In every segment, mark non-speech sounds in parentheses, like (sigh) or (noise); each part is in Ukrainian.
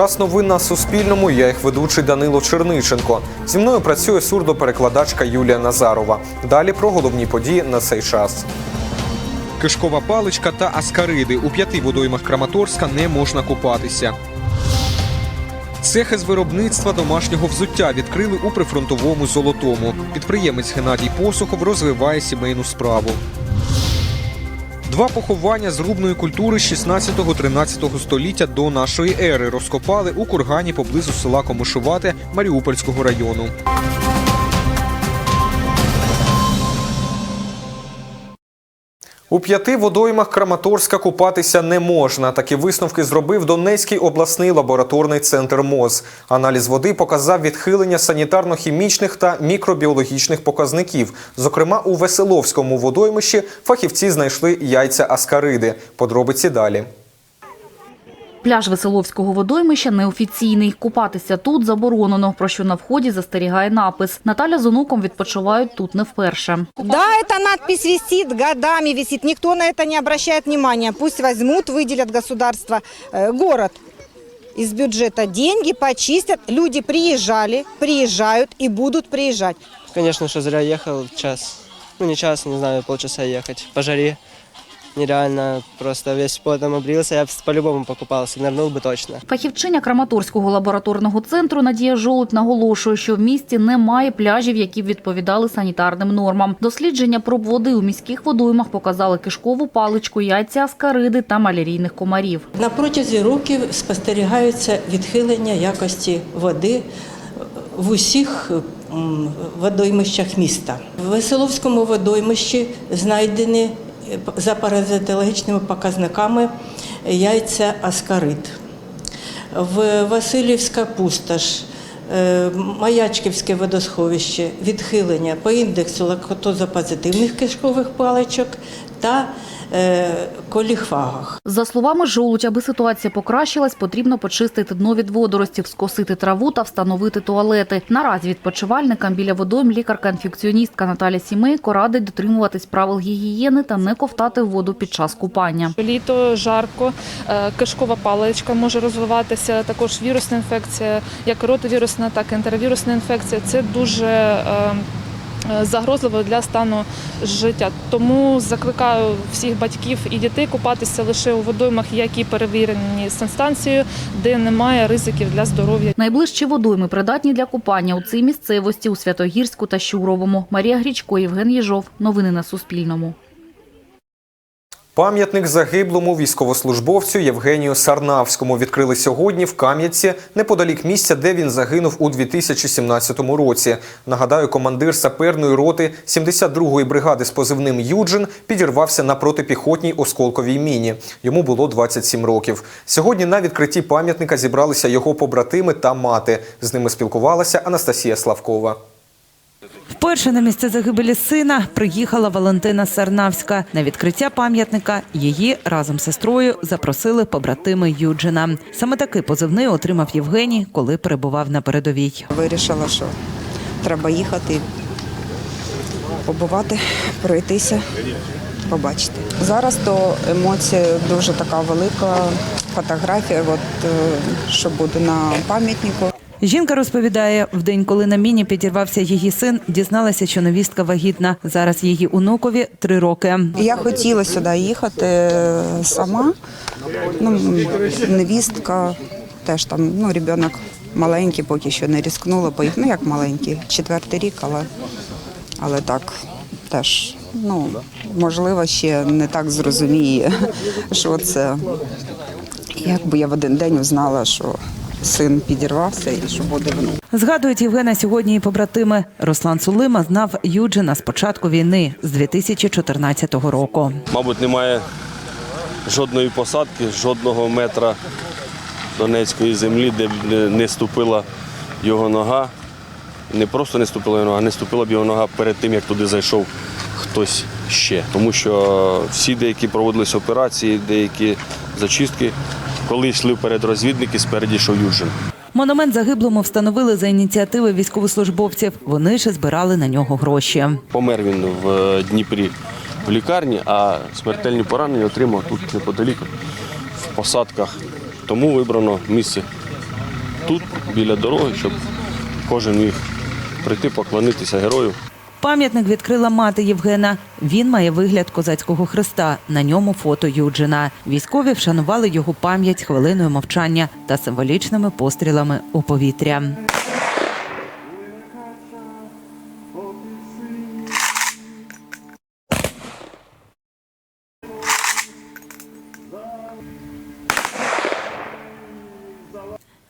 Час новин на Суспільному. Я їх ведучий Данило Черниченко. Зі мною працює сурдоперекладачка Юлія Назарова. Далі про головні події на цей час. Кишкова паличка та аскариди. У п'яти водоймах Краматорська не можна купатися. Цехи з виробництва домашнього взуття відкрили у прифронтовому золотому. Підприємець Геннадій Посухов розвиває сімейну справу. Два поховання зрубної культури 16-13 століття до нашої ери розкопали у кургані поблизу села Комишувате Маріупольського району. У п'яти водоймах Краматорська купатися не можна. Такі висновки зробив Донецький обласний лабораторний центр МОЗ. Аналіз води показав відхилення санітарно-хімічних та мікробіологічних показників. Зокрема, у Веселовському водоймищі фахівці знайшли яйця аскариди. Подробиці далі. Пляж Веселовського водоймища неофіційний. Купатися тут заборонено, про що на вході застерігає напис. Наталя з онуком відпочивають тут не вперше. Да, эта надпись висит, годами висит. Никто на это не обращает внимания. Пусть возьмут, выделят государство, э, город из бюджета деньги, почистят. Люди приезжали, приезжают и будут приезжать. Конечно, что зря ехал час. Ну, не час, не знаю, полчаса ехать. По жаре нереально. Просто весь потом обрился. Я по-любому покупался. Нырнул бы точно. Фахівчиня Краматорського лабораторного центру Надія Жолудь наголошує, що в місті немає пляжів, які б відповідали санітарним нормам. Дослідження проб води у міських водоймах показали кишкову паличку, яйця аскариди та малярійних комарів. На протязі років спостерігаються відхилення якості води в усіх водоймищах міста. В Веселовському водоймищі знайдені за паразитологічними показниками яйця аскарит. В Васильівська пустош, е, Маячківське водосховище, відхилення по індексу лактозопозитивних кишкових паличок та е, коліфагах. За словами Жолудь, аби ситуація покращилась, потрібно почистити дно від водоростів, скосити траву та встановити туалети. Наразі відпочивальникам біля водойм лікарка-інфекціоністка Наталя Сімейко радить дотримуватись правил гігієни та не ковтати воду під час купання. Літо жарко, е, кишкова паличка може розвиватися, також вірусна інфекція, як ротовірусна, так і ентеровірусна інфекція. Це дуже е, загрозливо для стану життя. Тому закликаю всіх батьків і дітей купатися лише у водоймах, які перевірені санстанцією, де немає ризиків для здоров'я. Найближчі водойми придатні для купання у цій місцевості у Святогірську та Щуровому. Марія Грічко, Євген Єжов. Новини на Суспільному. Пам'ятник загиблому військовослужбовцю Євгенію Сарнавському відкрили сьогодні в Кам'янці, неподалік місця, де він загинув у 2017 році. Нагадаю, командир саперної роти 72-ї бригади з позивним Юджин підірвався на протипіхотній осколковій міні. Йому було 27 років. Сьогодні на відкритті пам'ятника зібралися його побратими та мати. З ними спілкувалася Анастасія Славкова. Вперше на місце загибелі сина приїхала Валентина Сарнавська. На відкриття пам'ятника її разом з сестрою запросили побратими Юджина. Саме такий позивний отримав Євгеній, коли перебував на передовій. Вирішила, що треба їхати, побувати, пройтися, побачити. Зараз то емоція дуже така велика, фотографія, от, е, що буде на пам'ятнику. Жінка розповідає, в день, коли на міні підірвався її син, дізналася, що невістка вагітна. Зараз її онукові три роки. Я хотіла сюди їхати е, сама. Ну, невістка теж там, ну, ребенок маленький, поки що не ризикнула поїхати. Ну, як маленький, четвертий рік, але, але так теж, ну, можливо, ще не так зрозуміє, (laughs) що це. Якби я в один день узнала, що син підірвався і що буде внук. Згадують Євгена сьогодні і побратими. Руслан Сулима знав Юджина з початку війни з 2014 року. Мабуть, немає жодної посадки, жодного метра донецької землі, де б не- не ступила його нога. Не просто не ступила його нога, а не ступила б його нога перед тим, як туди зайшов хтось ще. Тому що всі деякі проводились операції, деякі зачистки, коли йшли вперед розвідники, спереді йшов Юджин. Монумент загиблому встановили за ініціативи військовослужбовців. Вони ж збирали на нього гроші. Помер він в е, Дніпрі в лікарні, а смертельні поранення отримав тут неподалік в посадках. Тому вибрано місце тут, біля дороги, щоб кожен міг прийти поклонитися герою. Пам'ятник відкрила мати Євгена. Він має вигляд козацького хреста. На ньому фото Юджина. Військові вшанували його пам'ять хвилиною мовчання та символічними пострілами у повітря.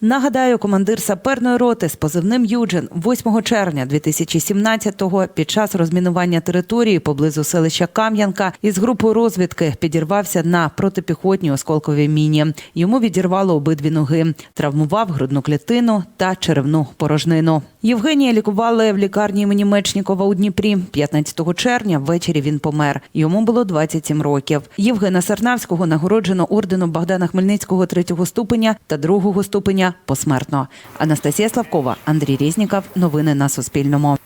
Нагадаю, командир саперної роти з позивним Юджин 8 червня 2017-го під час розмінування території поблизу селища Кам'янка із групою розвідки підірвався на протипіхотній осколковій міні. Йому відірвало обидві ноги, травмував грудну клітину та черевну порожнину. Євгенія лікували в лікарні імені Мечнікова у Дніпрі. 15 червня ввечері він помер. Йому було 27 років. Євгена Сарнавського нагороджено орденом Богдана Хмельницького третього ступеня та другого ступеня посмертно. Анастасія Славкова, Андрій Різніков. Новини на Суспільному.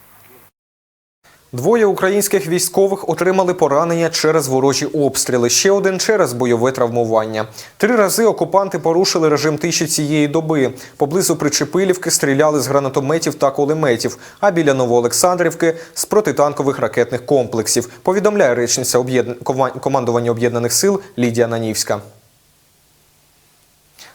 Двоє українських військових отримали поранення через ворожі обстріли. Ще один через бойове травмування. Три рази окупанти порушили режим тиші цієї доби. Поблизу Причепилівки стріляли з гранатометів та кулеметів, а біля Новоолександрівки з протитанкових ракетних комплексів. Повідомляє речниця командування об'єднаних сил Лідія Нанівська.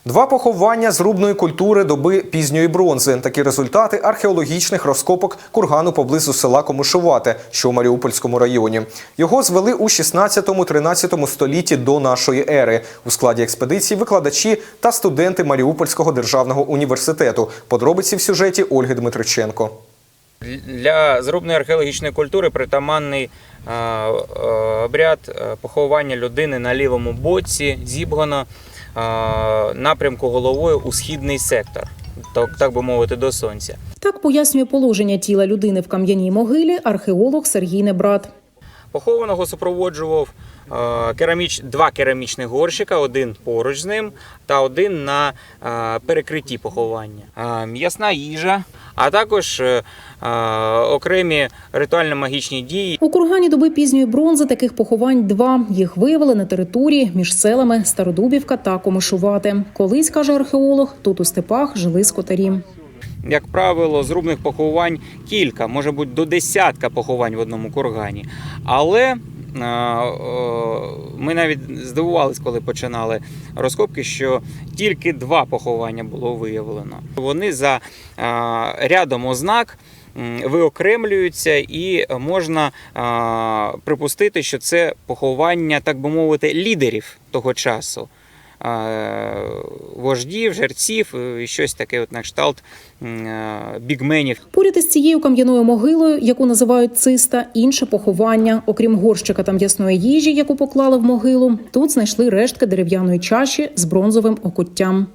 Два поховання зрубної культури доби пізньої бронзи. Такі результати археологічних розкопок кургану поблизу села Комишувате, що у Маріупольському районі. Його звели у 16-13 столітті до нашої ери. У складі експедиції викладачі та студенти Маріупольського державного університету. Подробиці в сюжеті Ольги Дмитриченко. Для зрубної археологічної культури притаманний е, е, обряд е, поховання людини на лівому боці зібгано напрямку головою у східний сектор, так, так би мовити, до сонця. Так пояснює положення тіла людини в кам'яній могилі археолог Сергій Небрат. Похованого супроводжував е, кераміч, два керамічних горщика, один поруч з ним та один на е, перекритті поховання. Е, М'ясна їжа, а також окремі ритуально-магічні дії, У кургані доби пізньої бронзи таких поховань два. Їх виявили на території між селами Стародубівка та Комишувате. Колись, каже археолог, тут у степах жили скотарі. Як правило, зрубних поховань кілька, може бути до десятка поховань в одному кургані. Але е, ми навіть здивувалися, коли починали розкопки, що тільки два поховання було виявлено. Вони за е, рядом ознак виокремлюються, і можна е, припустити, що це поховання, так би мовити, лідерів того часу. Вождів, жерців, е, і щось таке, от на кшталт е, бігменів. Поряд із цією кам'яною могилою, яку називають циста, інше поховання. Окрім горщика та м'ясної їжі, яку поклали в могилу, тут знайшли рештки дерев'яної чаші з бронзовим окуттям.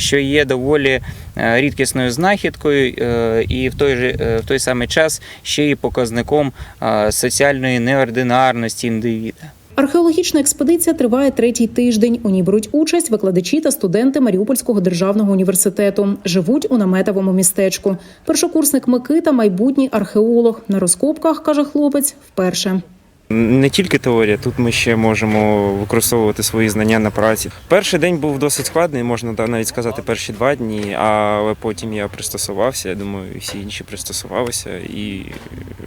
що є доволі е, рідкісною знахідкою, і в той же в той самий час ще й показником соціальної неординарності індивіда. Археологічна експедиція триває третій тиждень. У ній беруть участь викладачі та студенти Маріупольського державного університету. Живуть у наметовому містечку. Першокурсник Микита, майбутній археолог. На розкопках каже хлопець вперше. Не тільки теорія, тут ми ще можемо використовувати свої знання на праці. Перший день був досить складний, можна навіть сказати, перші два дні, але потім я пристосувався. Я думаю, всі інші пристосувалися, і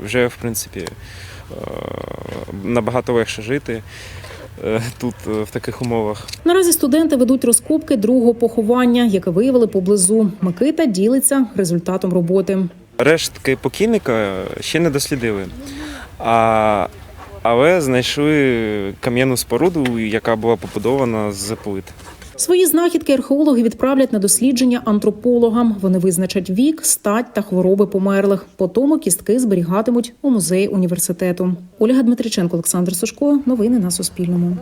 вже в принципі е, набагато легше жити е, тут е, в таких умовах. Наразі студенти ведуть розкопки другого поховання, яке виявили поблизу. Микита ділиться результатом роботи. Рештки покійника ще не дослідили. А, але знайшли кам'яну споруду, яка була побудована з плит. Свої знахідки археологи відправлять на дослідження антропологам. Вони визначать вік, стать та хвороби померлих. Потому кістки зберігатимуть у музеї університету. Ольга Дмитриченко, Олександр Сушко. Новини на Суспільному.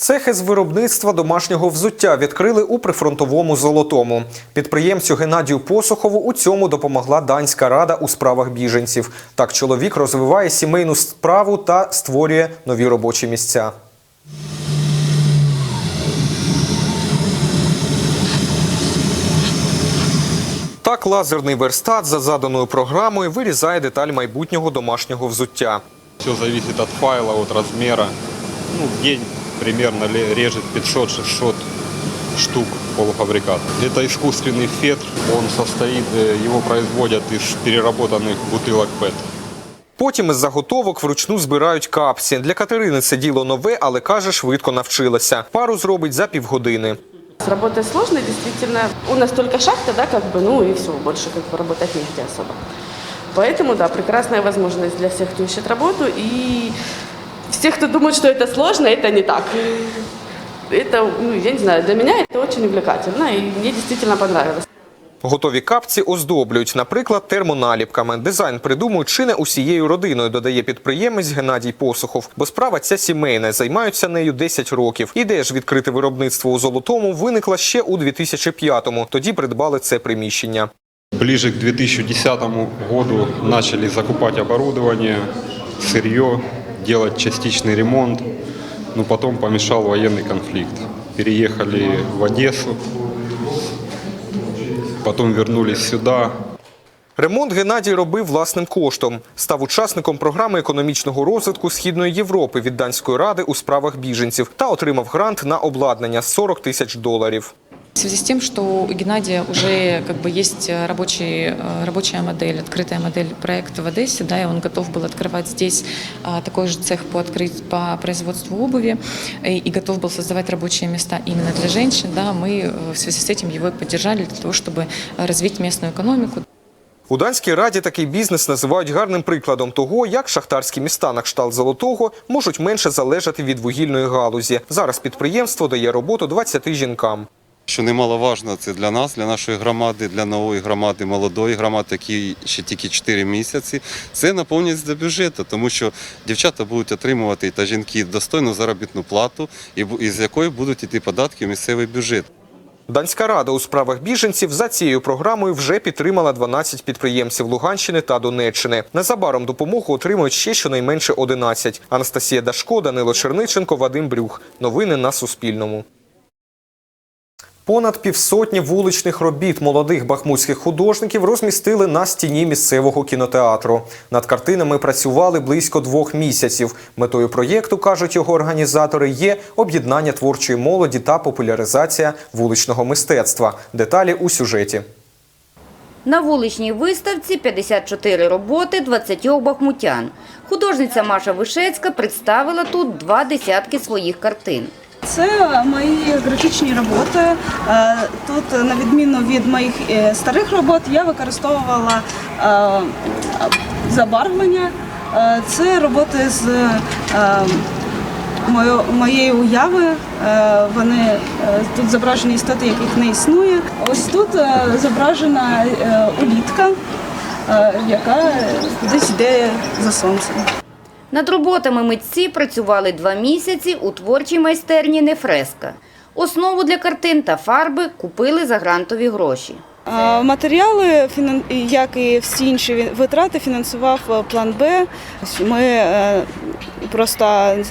Цехи з виробництва домашнього взуття відкрили у прифронтовому золотому. Підприємцю Геннадію Посухову у цьому допомогла данська рада у справах біженців. Так чоловік розвиває сімейну справу та створює нові робочі місця. Так, лазерний верстат за заданою програмою вирізає деталь майбутнього домашнього взуття. Все зависит от файла, от размера. Ну, день примерно ле- режет 500-600 штук. полуфабрикат. Это искусственный фетр, он состоит, э, его производят из переработанных бутылок ПЭТ. Потім із заготовок вручну збирають капці. Для Катерини це діло нове, але каже, швидко навчилася. Пару зробить за півгодини. С работой сложно, действительно. У нас только шахта, да, как бы, ну и все, больше как бы работать негде особо. Поэтому, да, прекрасная возможность для всех, кто ищет работу. И всех, кто думает, что это сложно, это не так. Это, ну, я не знаю, для меня это очень увлекательно, и мне действительно понравилось. Готові капці оздоблюють, наприклад, термоналіпками. Дизайн придумують чи не усією родиною, додає підприємець Геннадій Посухов. Бо справа ця сімейна, займаються нею 10 років. Ідея ж відкрити виробництво у Золотому виникла ще у 2005-му. Тоді придбали це приміщення. Ближе к 2010 году начали закупать оборудование, сырье, делать частичный ремонт. Но потом помешал военный конфликт. Переехали в Одессу, потом вернулись сюда, Ремонт Геннадій робив власним коштом. Став учасником програми економічного розвитку Східної Європи від Данської ради у справах біженців та отримав грант на обладнання 40 тисяч доларів. В связи с тем, что у Геннадия уже как бы есть рабочий, э, рабочая модель, открытая модель проекта в Одессе, да, и он готов был открывать здесь а, такой же цех по, открыть, по производству обуви и, и готов был создавать рабочие места именно для женщин, да, мы э, в связи с этим его и поддержали для того, чтобы развить местную экономику. У Данській раді такий бізнес називають гарним прикладом того, як шахтарські міста на кшталт Золотого можуть менше залежати від вугільної галузі. Зараз підприємство дає роботу 20 жінкам. Що немаловажно, це для нас, для нашої громади, для нової громади, молодої громади, які ще тільки 4 місяці. Це наповнюється до бюджету, тому що дівчата будуть отримувати та жінки достойну заробітну плату, із якої будуть йти податки в місцевий бюджет. Данська рада у справах біженців за цією програмою вже підтримала 12 підприємців Луганщини та Донеччини. Незабаром допомогу отримують ще щонайменше 11. Анастасія Дашко, Данило Черниченко, Вадим Брюх. Новини на Суспільному. Понад півсотні вуличних робіт молодих бахмутських художників розмістили на стіні місцевого кінотеатру. Над картинами працювали близько двох місяців. Метою проєкту, кажуть його організатори, є об'єднання творчої молоді та популяризація вуличного мистецтва. Деталі у сюжеті. На вуличній виставці 54 роботи 20 бахмутян. Художниця Маша Вишецька представила тут два десятки своїх картин. Це мої графічні роботи. Е, Тут, на відміну від моїх е, старих робот, я використовувала е, забарвлення. Це роботи з моєї уяви. Вони тут зображені істоти, яких не існує. Ось тут зображена улітка, яка десь йде за сонцем. Над роботами митці працювали два місяці у творчій майстерні «Нефреска». Основу для картин та фарби купили за грантові гроші. А, Матеріали, фінан- як і всі інші ві- витрати, фінансував е, план Б. Ми е, просто е,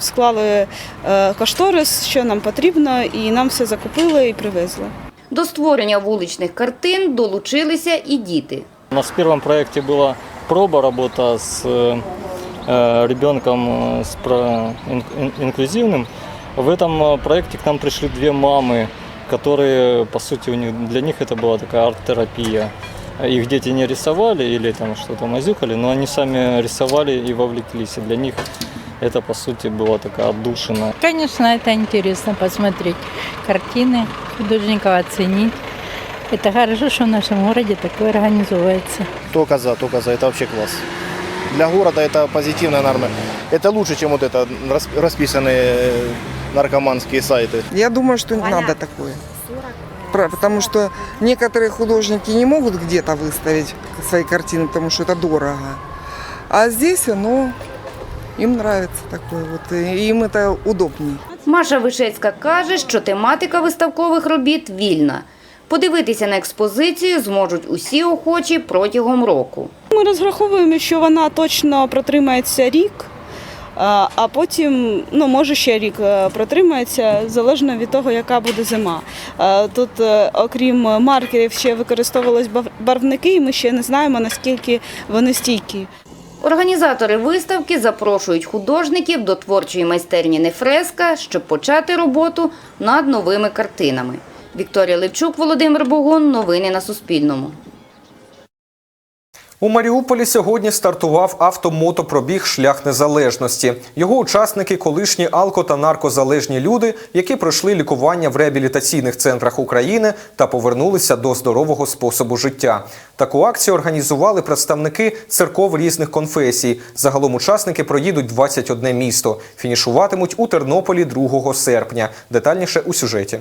склали е, кошторис, що нам потрібно, і нам все закупили і привезли. До створення вуличних картин долучилися і діти. У нас в первом проекте была проба работа с э, э, ребенком э, с про- ин- ин- инклюзивным. В этом э, проекте к нам пришли две мамы, которые, по сути, у них, для них это была такая арт-терапия. Их дети не рисовали или там что-то мазюкали, но они сами рисовали и вовлеклись. И для них это, по сути, была такая отдушина. Конечно, это интересно посмотреть картины художников, оценить. Это хорошо, что в нашем городе такое организовывается. Только за, только за. Это вообще класс. Для города это позитивная норма. Это лучше, чем вот это рас- расписанные э, наркоманские сайты. Я думаю, что не надо такое. Про- Потому что некоторые художники не могут где-то выставить свои картины, потому что это дорого. А здесь оно им нравится такое вот, и им это удобнее. Маша Вишецька каже, що тематика виставкових робіт вільна. Подивитися на експозицію зможуть усі охочі протягом року. Ми розраховуємо, що вона точно протримається рік, а потім, ну, може ще рік е, протримається, залежно від того, яка буде зима. Е, Тут, е, окрім маркерів, ще використовувались бав- барвники, і ми ще не знаємо, наскільки вони стійкі. Організатори виставки запрошують художників до творчої майстерні «Нефреска», щоб почати роботу над новими картинами. Вікторія Левчук, Володимир Богун. Новини на Суспільному. У Маріуполі сьогодні стартував автомотопробіг Шлях незалежності. Його учасники колишні алко та наркозалежні люди, які пройшли лікування в реабілітаційних центрах України та повернулися до здорового способу життя. Таку акцію організували представники церков різних конфесій. Загалом учасники проїдуть 21 місто. Фінішуватимуть у Тернополі 2 серпня. Детальніше у сюжеті.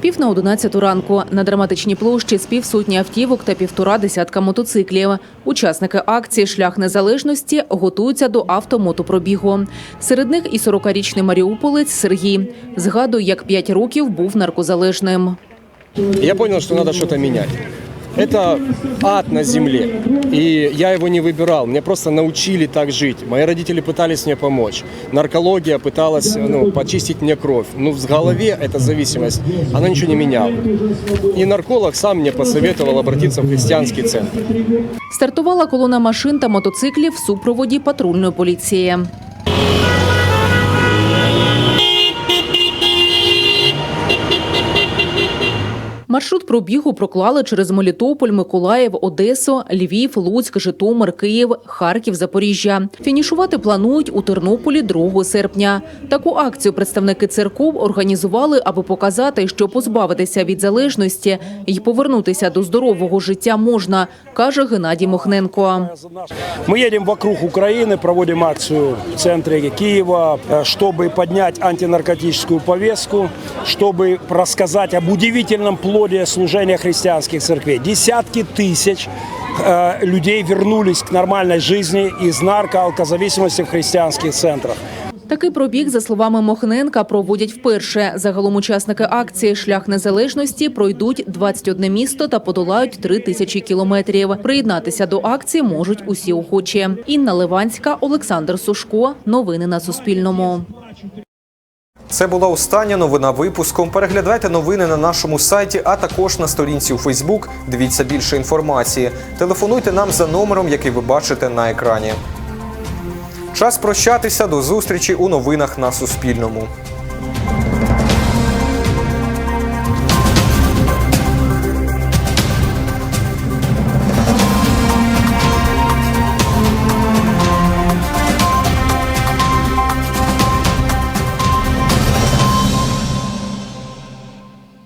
Пів на одинадцяту ранку на драматичній площі з півсотні автівок та півтора десятка мотоциклів. Учасники акції Шлях незалежності готуються до автомотопробігу. Серед них і 40-річний маріуполець Сергій. Згадує, як 5 років був наркозалежним. Я понял, что надо что-то менять Это ад на земле. И я его не выбирал. Меня просто научили так жить. Мои родители пытались мне помочь. Наркология пыталась ну, почистить мне кровь. Ну, в голове эта зависимость, она ничего не меняла. И нарколог сам мне посоветовал обратиться в христианский центр. Стартувала колона машин та мотоциклів в супроводі патрульної поліції. Маршрут пробігу проклали через Мелітополь, Миколаїв, Одесу, Львів, Луцьк, Житомир, Київ, Харків, Запоріжжя. Фінішувати планують у Тернополі 2 серпня. Таку акцію представники церков організували, аби показати, що позбавитися від залежності і повернутися до здорового життя можна, каже Геннадій Мохненко. Мы едем вокруг Украины, проводим акцию в центре Киева, э, чтобы поднять антинаркотическую повестку, чтобы рассказать об удивительном плоде служения христианских церквей. Десятки тысяч э, людей вернулись к нормальной жизни из нарко-алкозависимости в христианских центрах. Такий пробіг, за словами Мохненка, проводять вперше. Загалом учасники акції Шлях незалежності пройдуть 21 місто та подолають 3 тисячі кілометрів. Приєднатися до акції можуть усі охочі. Інна Ливанська, Олександр Сушко. Новини на Суспільному. Це була остання новина випуском. Переглядайте новини на нашому сайті, а також на сторінці у Фейсбук. Дивіться більше інформації. Телефонуйте нам за номером, який ви бачите на екрані. Час прощатися до зустрічі у новинах на Суспільному.